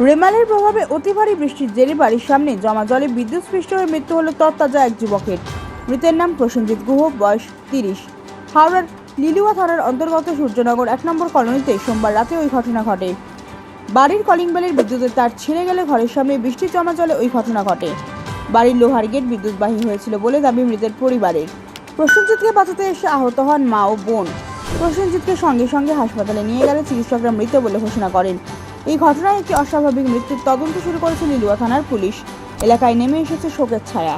রেমালের প্রভাবে অতি ভারী বৃষ্টির জেরে বাড়ির সামনে জমা জলে বিদ্যুৎস্পৃষ্ট হয়ে মৃত্যু হলো তরতাজা এক যুবকের। মৃতের নাম প্রসেনজিৎ গুহ, বয়স তিরিশ। হাওড়ার লিলুয়া থানার অন্তর্গত সূর্যনগর এক নম্বর কলোনিতে সোমবার রাতে ওই ঘটনা ঘটে। বাড়ির কলিং বেলের বিদ্যুতের তার ছিঁড়ে গেলে ঘরের সামনে বৃষ্টির জমা জলে ওই ঘটনা ঘটে। বাড়ির লোহার গেট বিদ্যুৎবাহী হয়েছিল বলে দাবি মৃতের পরিবারের। প্রসেনজিৎকে বাঁচাতে এসে আহত হন মা ও বোন। প্রসেনজিৎকে সঙ্গে সঙ্গে হাসপাতালে নিয়ে গেলে চিকিৎসকরা মৃত বলে ঘোষণা করেন। এই ঘটনায় একটি অস্বাভাবিক মৃত্যুর তদন্ত শুরু করেছে লিলুয়া থানার পুলিশ। এলাকায় নেমে এসেছে শোকের ছায়া।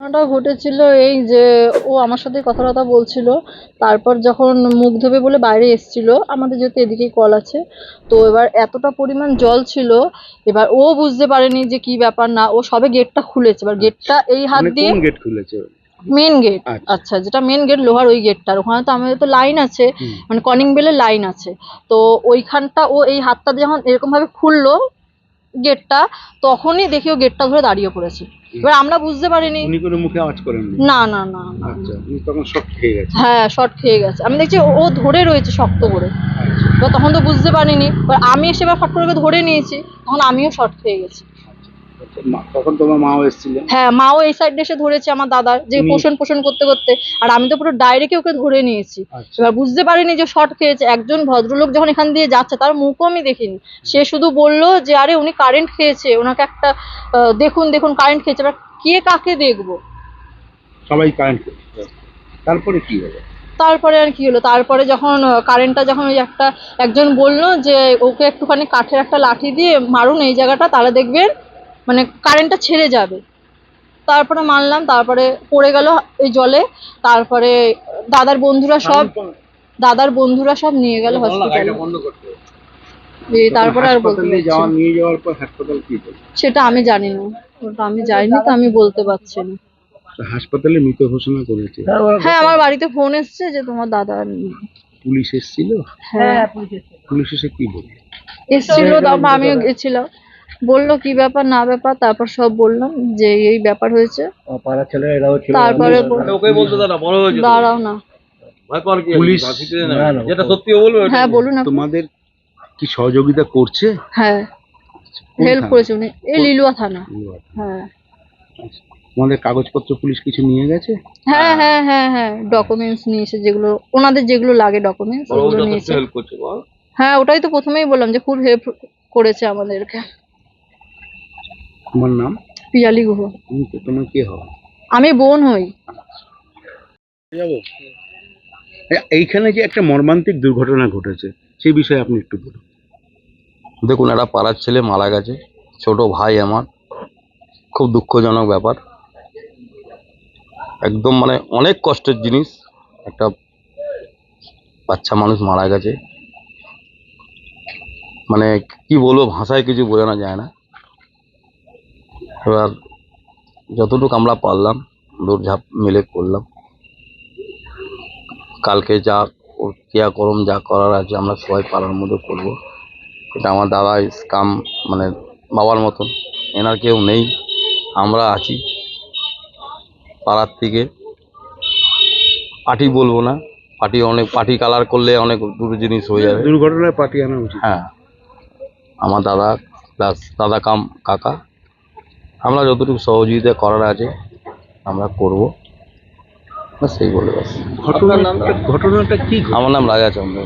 ঘটনাটা ঘটেছিল এই যে ও আমার সাথে কথা কথা বলছিল তারপর যখন মুখ ধোবে বলে বাইরে এসেছিল আমাদের যেহেতু এদিকেই কল আছে তো এবার এতটা পরিমাণ জল ছিল এবার ও বুঝতে পারেনি যে কি ব্যাপার না ও সবে গেটটা খুলেছে এবার গেটটা এই হাত মানে দিয়ে গেট খুলেছে? মেন গেট আচ্ছা। আচ্ছা যেটা মেন গেট লোহার ওই গেটটার ওখানে তো আমাদের তো লাইন আছে মানে কনিং বেলের লাইন আছে। তো ওইখানটা ও এই হাতটা যখন এরকম ভাবে খুললো গেটটা তখনই দেখি ও গেটটা ধরে দাঁড়িয়ে পড়েছে। এবার আমরা বুঝতে পারিনি। উনি কোনো মুখে আওয়াজ করেননি? না না না না আচ্ছা উনি তখন শক খেয়ে গেছে হ্যাঁ শর্ট খেয়ে গেছে। আমি দেখছি ও- ধরে রয়েছে শক্ত করে। আচ্ছা। এবার তখন তো বুঝতে পারিনি। এবার আমি এসে এবার ফট করে ধরে নিয়েছি। তখন আমিও শর্ট খেয়ে গেছি। তখন তোমার মাও এসেছিলেন হ্যাঁ মাও এই সাইডে এসে ধরেছে আমার দাদার যে পোষণ পোষণ করতে করতে। আর আমি তো পুরো ডাইরেক্টে ওকে ধরে নিয়েছি। আচ্ছা। এবার বুঝতে পারিনি যে শর্ট খেয়েছে। একজন ভদ্রলোক যখন এখান দিয়ে যাচ্ছে তার মুখও আমি দেখিনি। সে শুধু বলল যে আরে উনি কারেন্ট খেয়েছে। ওনাকে একটা দেখুন দেখুন কারেন্ট খেয়েছে। এবার কে কাকে দেখব? সবাই কারেন্ট তারপরে কি হলো? তারপরে আর কি হলো? তারপরে যখন কারেন্টটা যখন ওই একটা একজন বলল যে ওকে একটুখানি কাঠের একটা লাঠি দিয়ে মারুন এই জায়গাটা তাহলে দেখবেন মানে কারেন্টটা ছেড়ে যাবে। তারপরে মানলাম তারপরে পড়ে গেল এই জলে তারপরে দাদার বন্ধুরা সব দাদার বন্ধুরা সব নিয়ে গেল হসপিটালে তারপরে আর বলতে হাসপাতালে পারছি যাওয়া না। নিয়ে যাওয়ার পর হাসপাতাল কি বলে সেটা আমি জানি না। ওটা আমি যাইনি তো আমি বলতে পারছি না। হাসপাতালে মৃত ঘোষণা করেছে? হ্যাঁ আমার বাড়িতে ফোন এসছে যে তোমার দাদা পুলিশ এসেছিল? হ্যাঁ। পুলিশ এসে কি বলল? এসেছিল তারপর আমিও গেছিলাম। বলল কি ব্যাপার? না ব্যাপার। তারপর সব বললাম যে এই ব্যাপার হয়েছে। ছেলেরা এরাও ছিল। তারপরে ওকে বলতে দাঁড়া বড় হয়েছে তো। দাঁড়াও না। ভয় পাওয়ার কি পুলিশ- আছে? বাঁশিতে না। যেটা সত্যি ও বলবে হ্যাঁ বলুন আপনি। তোমাদের কি সহযোগিতা করছে? হ্যাঁ। হেল্প থানা? করেছে উনি। এই লিলুয়া থানা। হ্যাঁ। তোমাদের কাগজপত্র পুলিশ কিছু নিয়ে গেছে? হ্যাঁ হ্যাঁ। হ্যাঁ হ্যাঁ ডকুমেন্টস নিয়েছে যেগুলো ওনাদের যেগুলো লাগে ডকুমেন্টস বড় ওগুলো যথেষ্ট নিয়েছে। হেল্প করছে বল। হ্যাঁ ওটাই তো প্রথমেই বললাম যে খুব হেল্প করেছে আমাদেরকে। তোমার নাম? পিয়ালি গুহ। তুমি কে- তোমার কে হবে? আমি বোন হই। যাব। এইখানে যে একটা মর্মান্তিক দুর্ঘটনা ঘটেছে সেই বিষয়ে আপনি একটু বলুন। দেখুন একটা পাড়ার ছেলে মারা গেছে। ছোট ভাই আমার। খুব দুঃখজনক ব্যাপার। একদম মানে অনেক কষ্টের জিনিস। একটা বাচ্চা মানুষ মারা গেছে। মানে কি বলব ভাষায় কিছু বোঝানো যায় না। এবার যতটুকু আমরা পারলাম দৌড়ঝাঁপ মিলে করলাম। কালকে যা ক্রিয়াকর্ম যা করার আছে আমরা সবাই পাড়ার মধ্যে করব। এটা আমার দাদা কাম মানে বাবার মতন। এনার কেউ নেই আমরা আছি। পাড়ার থেকে পার্টি বলব না পার্টি অনেক পার্টি কালার করলে অনেক দূর জিনিস হয়ে যাবে। দুর্ঘটনায় পাঠিয়ে আনা উচিত। হ্যাঁ। আমার দাদা প্লাস দাদা কাম কাকা। আমরা যতটুকু সহযোগিতা করার আছে আমরা করব। সেই বলে ঘটনাটা ঘটনাটা কি আমার নাম রাজা চন্দ্র।